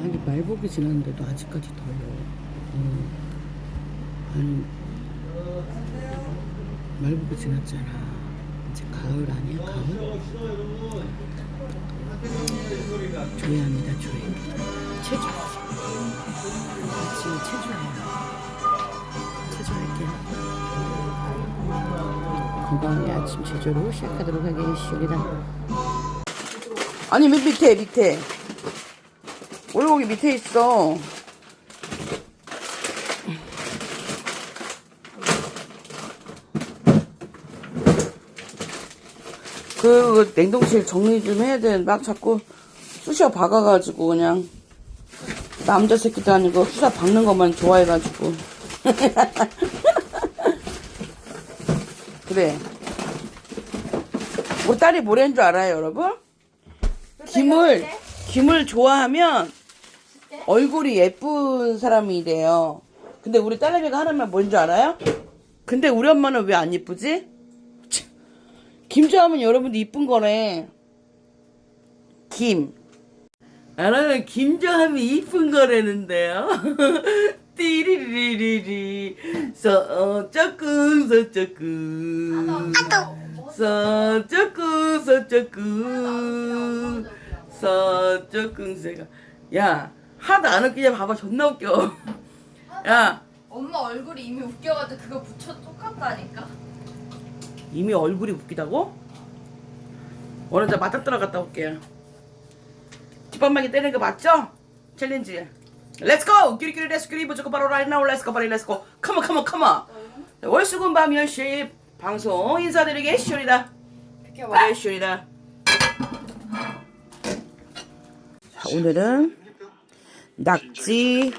아니 말복이 지났는데도 아직까지 더워. 음. 아니 말복이 지났잖아. 이제 가을 아니 조회합니다 조회. 체조. 같이 체조해요. 체조할게요. 건강한 아침 제조로 시작하도록 하겠습니다. 아니 맨 밑에 밑에 올고기 밑에 있어. 그 냉동실 정리 좀 해야 돼. 막 자꾸 쑤셔 박아가지고 그냥 남자 새끼도 아니고 수사 박는 것만 좋아해가지고. 그래. 우리 딸이 뭐라는 줄 알아요, 여러분? 김을, 김을 좋아하면 얼굴이 예쁜 사람이 돼요. 근데 우리 딸내미가 하는 말 뭔지 알아요? 근데 우리 엄마는 왜 안 예쁘지? 참. 김 좋아하면 여러분도 이쁜 거래. 김. 알아요? 김 좋아하면 이쁜 거라는데요. 띠리리리리. 서, 조금, 서, 조금. 서, 조금, 서, 조금. 서, 조금, 새가. 야, 하나도 안 웃기냐? 봐봐, 존나 웃겨. 야, 엄마 얼굴이 이미 웃겨가지고 그거 붙여 똑같다니까. 이미 얼굴이 웃기다고? 오늘 저 맞닥뜨려 갔다 올게요. 뒷방망이 때리는 거 맞죠? 챌린지. 렛츠고! 끼리끼리 렛츠끼리 무조건 바로 right now 렛츠고 바로 렛츠고 컴온 컴온 컴온 월수금 밤 10시 방송 인사드리겠습니다. 비켜봐. 겠습니다. 자, 오늘은 낙지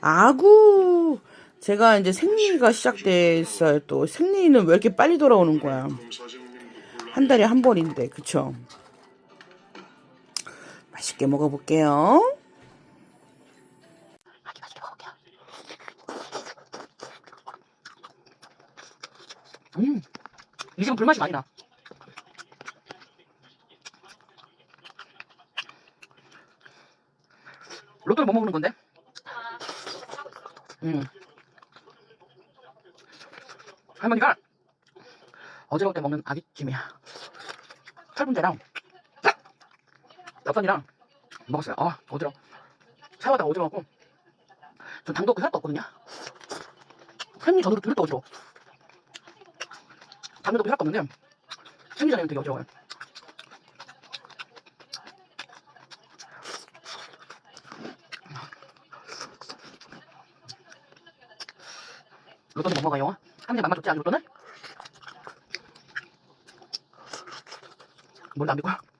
아구 제가 이제 생리가 시작됐어요 또 생리는 왜 이렇게 빨리 돌아오는 거야 한 달에 한 번인데 그쵸 맛있게 먹어볼게요 음이 집은 불맛이 많이 나 로또를 뭐 먹는 건데? 음. 할머니가 어지러울 때 먹는 아기찜이야. 철분제랑 엽산이랑 먹었어요. 아 어지러워. 샤워하다가 어지러워갖고 전 당도 없고 혈압도 없거든요. 생리 전으로 들을 때 어지러워. 당도 없고 혈압도 없는데 생리 전에는 되게 어지러워요. 로또는 못 먹어요. 한대 맘만 좋지 않은 로또는? 뭘도 안 믿고.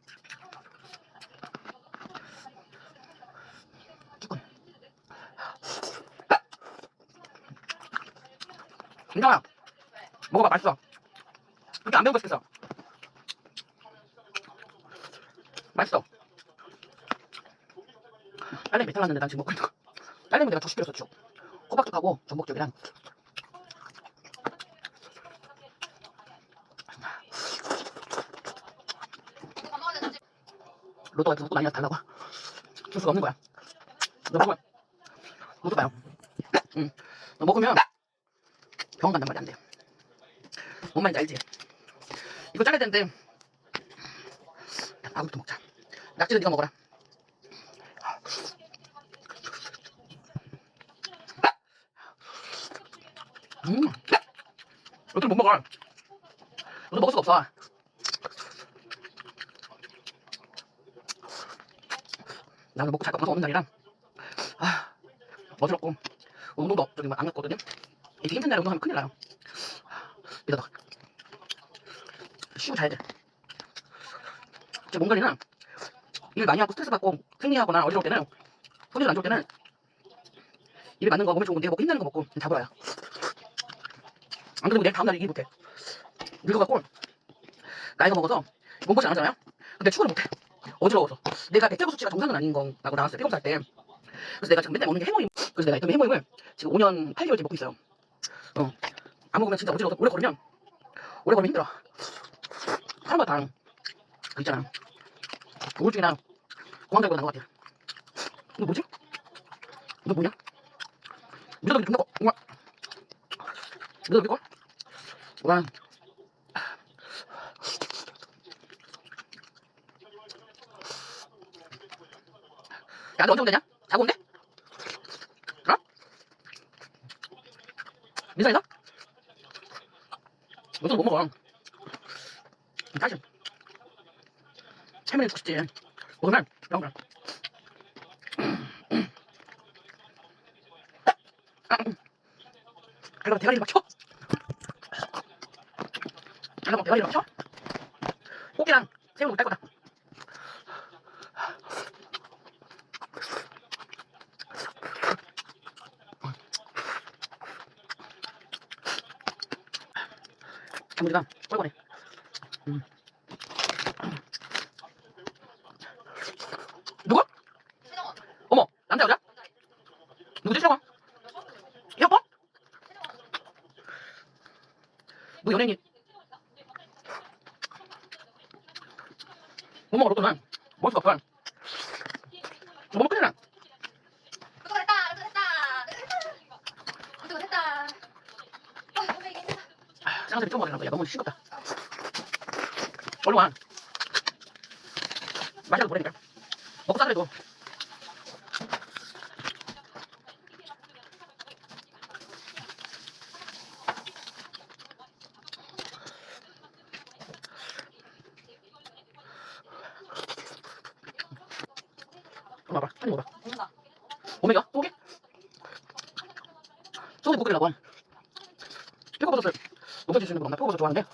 인정아 먹어봐 맛있어. 그렇게 안 매운 거 시켰어. 맛있어. 딸내미 배탈 났는데 난 지금 먹고 있는 거. 딸내미 내가 죽시키려서 죽. 호박죽하고 전복죽이랑 로또가 먹고 많이 달라고 줄 수가 없는 거야. 너 먹으면 로또 봐요. 응. 너 먹으면 병원 간단 말이 안 돼. 뭔 말인지 알지? 이거 잘라야 되는데 아구부터 먹자. 낙지는 네가 먹어라. 음. 로또를 못 먹어. 로또 먹을 수가 없어. 나는 먹고 잠깐 방송 없는 날이라 아 어지럽고 운동도 저기 안 갔거든요 이렇게 힘든 날에 운동하면 큰일 나요. 이러다 쉬고 자야 돼 제 몸관리는 일 많이 하고 스트레스 받고 생리하거나 어지러울 때는 손이 안 좋을 때는 일이 맞는 거 몸에 좋은 거 내가 먹고 힘나는 거 먹고 잡아요. 안 그러면 내일 다음날 일 못해. 늙어갖고 나이가 먹어서 몸보신 안 하잖아요? 근데 축구를 못해. 어지러워서. 내가 백제구 수치가 정상은 아닌 거라고 나왔어요. 피검사 때. 그래서 내가 지금 맨날 먹는 게 해모임. 그래서 내가 있던 해모임을 지금 5년 8개월째 먹고 있어요 어. 안 먹으면 진짜 어지러워서 오래 걸으면 오래 걸으면 힘들어 사람마다 그 있잖아 우울증이나 공황장애가 난것 같아 이거 뭐지? 이거 뭐냐? 미더덕이 존나 커 우와 미더덕이 커? 와 야, 너 언제 온대냐? 자고 온대? 민선이다? 너도 못 먹어. 다시. 할머니 죽고 싶지. 먹으면, 이런 거라. 그러고 대가리를 막 쳐. 그러고 대가리를 막 쳐. 꽃게랑 새우를 딸 거다. 단무지가 뻘거네. 음. 누구? 어머, 남자 여자? 누구지 신영아? 여보? 뭐 연예인이? 못 먹어 로또는 먹을 수가 없어. 못 먹겠나 구독을 했다. 구독을 했다. 구독을 했다. 아, 선배 이게 쌍사리 좀 먹으려고 야 너무 싱겁다. 얼른 와. 마셔도 모르니까. 먹고. 좀 와봐. 한입 먹어봐. 오메가? 또 오게? 소고기 볶으려고. 표고버섯을 녹여주시는 거 표고버섯 좋아하는데?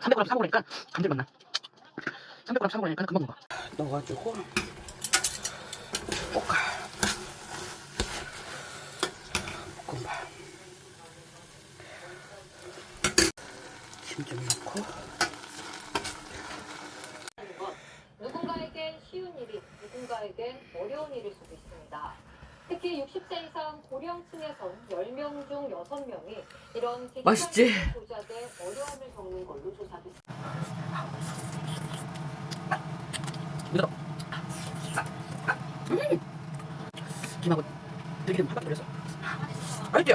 300g 사먹으니까 감질맛 나? 300g 사먹으니까 금방 먹어. 넣어가지고. 볶아. 볶음밥. 김 좀 넣고. 누군가에겐 쉬운 일이 누군가에겐 어려운 일일 수도 있습니다. 특히 60세 이상 고령층에선 10명 중 6명이 이런 맛있지? 조작에 어려움을 겪는 걸로 조사됐습니다. 음! 김하고 들기름 한바퀴 돌렸어 맛있지?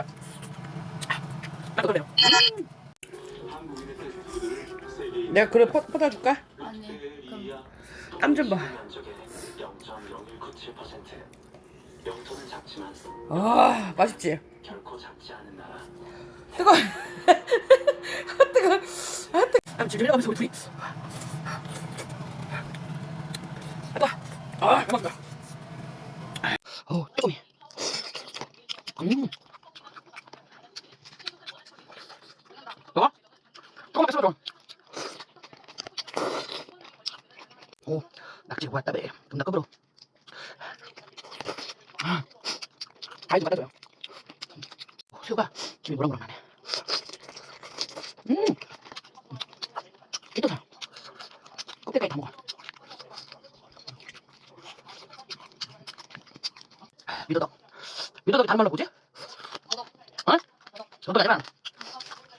딱 그래요 내가 그래 퍼, 퍼다 줄까? 아니, 그럼 땀좀 봐. 면적의 0.0197% 영토는 작지만 아 맛있지? 결코 작지 않은 나라. 뜨거. 아 뜨거. 아 뜨거. 아 지금 흘려가면서 우리 둘이. 아 뜨거. 아 고맙다. 어 뜨거워. 음. 오 낙지 고왔다 배. 존나 급으로. 아, 다이도 갖다 줘요. 새우가 김이 모락모락하네. 음, 이쁘다. 껍데기까지 다 먹어. 미더덕. 미더덕이 다른 말로 뭐지? 어? 더덕 아니라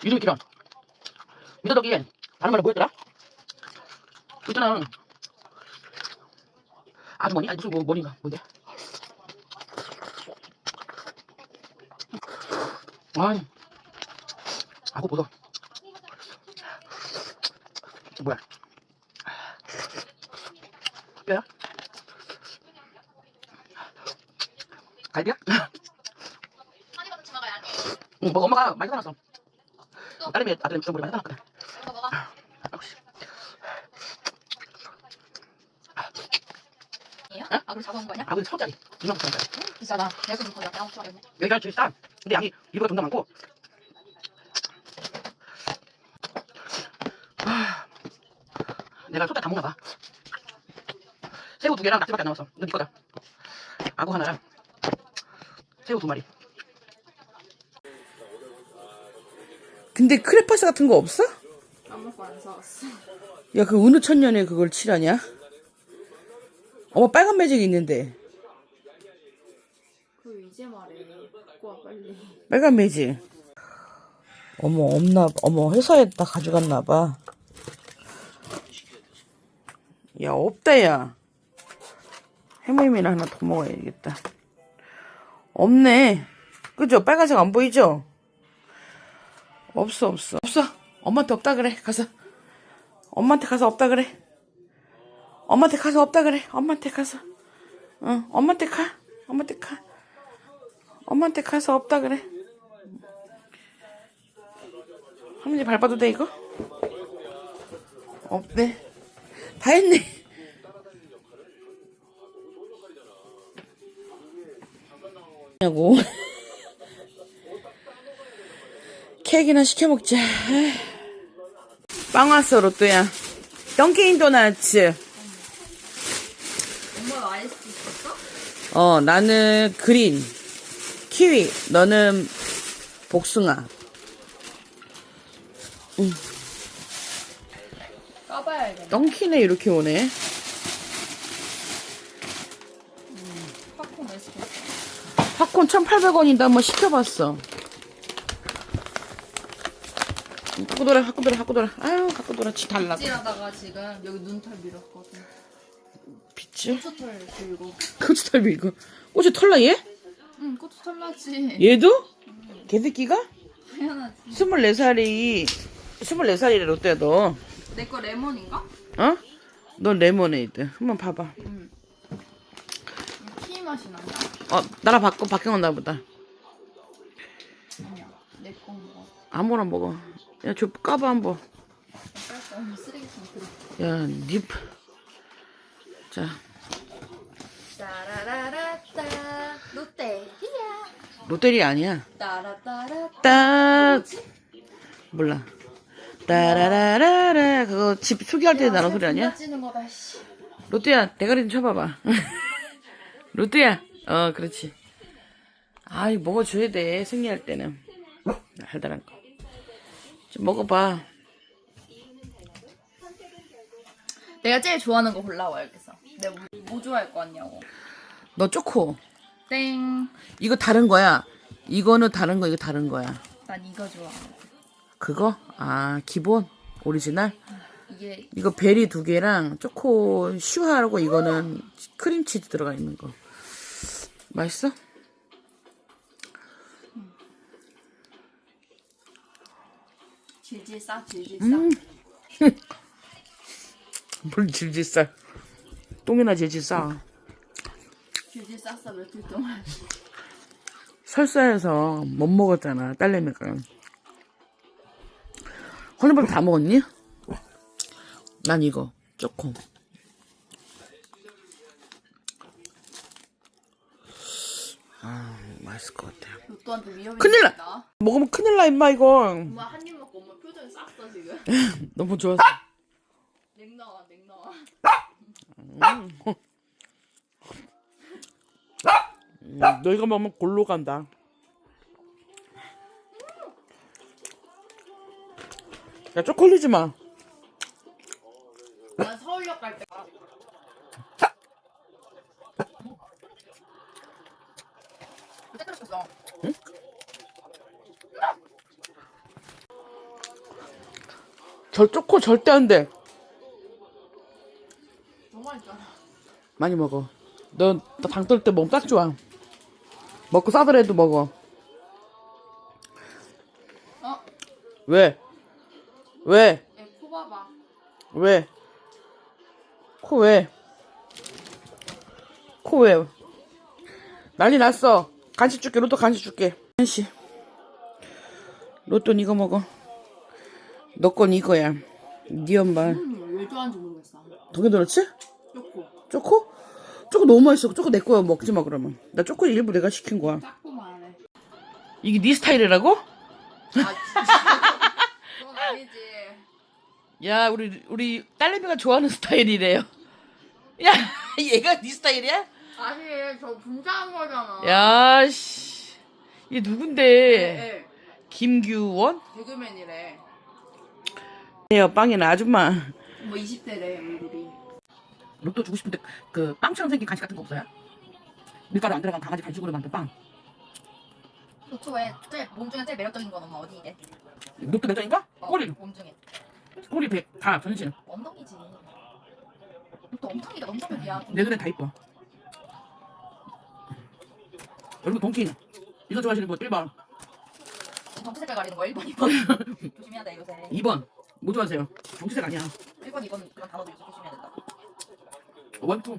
이름이 길어. 미더덕이 다른 말로 뭐였더라? 그때는 아주머니? 아니 무슨 뭐 머리가 뭔데? 아니 아고 보소 뭐야 뼈야? 갈비야? 응, 뭐 엄마가 많이 사놨어 또? 딸내미 아들내미 주던 머리 많이 사놨거든? 아, 그럼 잡아온 거 아니야? 아버지 천짜리 2만 9천짜리 비싸다. 내가 줄 거야. 내가 줄 거야. 여기가 제일 싸 근데 양이 일부가 존나 많고 하, 내가 소자 다 먹나봐 새우 두 개랑 낙지밖에 안 남았어 이거 네 거다 아구 하나랑 새우 두 마리 근데 크레파스 같은 거 없어? 안 먹고 안 사왔어. 야 그 어느 천년에 그걸 칠하냐? 어머 빨간 매직이 있는데 그 이제 말해. 빨간 매직. 어머 없나 어머 회사에다 가져갔나 봐. 야 없다 야. 해물이나 하나 더 먹어야겠다. 없네. 그죠? 빨간색 안 보이죠? 없어 없어 없어. 엄마한테 없다 그래 가서. 엄마한테 가서 없다 그래. 엄마한테 가서 없다 그래. 엄마한테 가서. 응 엄마한테 가. 엄마한테 가. 엄마한테 가서 없다 그래. 할머니 밟아도 돼 이거? 없네. 다 했네. 하고 케이크나 시켜 먹자. 빵 왔어 로또야. 던킨 도너츠. 엄마가 아이스 있었어? 어 나는 그린 키위 너는 복숭아. 까봐야겠네. 던킨에 이렇게 오네. 팝콘 왜 시켰어? 팝콘 1,800원인데 한번 시켜봤어. 갖고 돌아, 갖고 돌아, 갖고 돌아. 아유, 갖고 돌아. 지 달라고. 찌하다가 지금 여기 눈털 밀었거든. 빛이? 고추털 들고. 고추털 밀고. 고추 털나 얘? 응, 고추털 나지. 얘도? 개새끼가? 당연하지. 24살이, 24살이래, 롯데야, 너. 내 거 레몬인가? 어? 넌 레모네이드. 한번 봐봐. 키 맛이 나냐? 어, 나랑 바꿔, 바뀌었나 보다. 아니야. 내 거 먹어. 아무거나 먹어. 야, 저 까봐, 한번. 뺄거 언니 쓰레기통 들어. 야, 닙. 자, 따라라라따 롯데리아 롯데리 아니야. 따라따라 따. 몰라. 따라라라라. 그거 집 소개할 때 나는 소리 아니야? 롯데야 대가리 좀 쳐봐봐. 롯데야. 어 그렇지. 아이 먹어줘야 돼 승리할 때는. 달달한 거 좀 먹어봐. 내가 제일 좋아하는 거 골라와 여기서. 내가 뭐, 뭐 좋아할 거 같냐고. 너 초코 땡난 이거 다른 거야 이거는 다른 거 이거 다른 거야 이거 좋아 그거 아 기본 오리지널 이게 이거 베리 두 개랑 초코 슈하고 이거는 크림치즈 들어가 있는 거. 맛있어? 질질 싸 질질 싸 음. 뭘 질질 싸. 똥이나 질질 싸. 질질 쌌어 며칠 동안 설사해서 못 먹었잖아, 딸내미가. 허니버터 다 먹었니? 난 이거, 초코. 아, 맛있을 것 같아. 로또한테 위협이 큰일 나! 먹으면 큰일 나, 임마, 이거. 엄마 한 입 먹고 엄마 표정이 쌌어 지금 너무 좋았어. 냉 나와 냉 나와 음, 너 이거 먹으면 골로 간다. 야, 초콜릿지 마. 난 서울역 갈때 어저 초코 절대 안 돼. 너무 많이 먹어. 너당 떨때 먹으면 딱 좋아. 먹고 싸더라도 먹어. 어? 왜? 왜? 얘코 봐봐 왜? 코 왜? 코 왜? 난리 났어. 간식 줄게. 로또 간식 줄게. 한씨. 로또 이거 먹어. 너 건 이거야. 네 엄마. 음, 왜 좋아하는지 모르겠어 동해 도넛츠? 쪼꼬 초코? 초코 너무 맛있어. 초코 내 거야. 먹지 마 그러면. 나 초코 일부 내가 시킨 거야. 조그만해 이게 네 스타일이라고? 아 진짜 그건 아니지 야, 우리 우리 딸내미가 좋아하는 스타일이래요. 야, 얘가 네 스타일이야? 아니 저 분장한 거잖아 야, 씨. 얘 누군데? 예, 김규원? 개그맨이래 네요, 빵이나 아줌마. 뭐 20대래 얼굴이 로또 주고 싶은데 그 빵처럼 생긴 간식 같은 거 없어요? 밀가루 안 들어간 강아지 간식으로 만든 빵. 로또에 제일 몸 중에 제일 매력적인 건 엄마 어디에? 로또 몇 장인가? 어, 꼬리. 몸 중에 꼬리 100, 다 전신. 엉덩이지. 로또 엉덩이가 매력이야. 내 눈에 다 이뻐. 여러분 동킨. 이거 좋아하시는 분 1번. 정치 색깔 가리는 거 1번, 2번. 조심해야 돼 요새. 2번. 뭐 좋아하세요? 정치색 아니야. 1번, 2번 그런 단어도 조심해야 된다. 원투.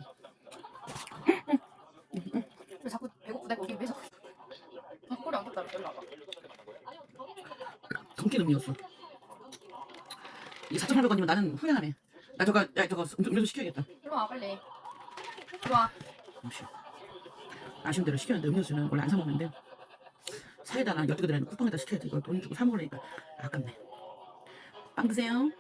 왜 자꾸 배고프대 거기 왜 자꾸 아, 꼬리 안 떴다 여기 와봐 동킨 음료수. 이 4,800원이면 나는 후회하네. 나 저거, 야, 저거 음- 음료수 시켜야겠다. 이리 와 빨리 이리 와 역시. 아쉬운 대로 시켰는데 음료수는 원래 안 사 먹는데 사이다나 엿두개 들어있는 쿠팡에다 시켜야지 이걸 돈 주고 사 먹으니까 아깝네 빵 드세요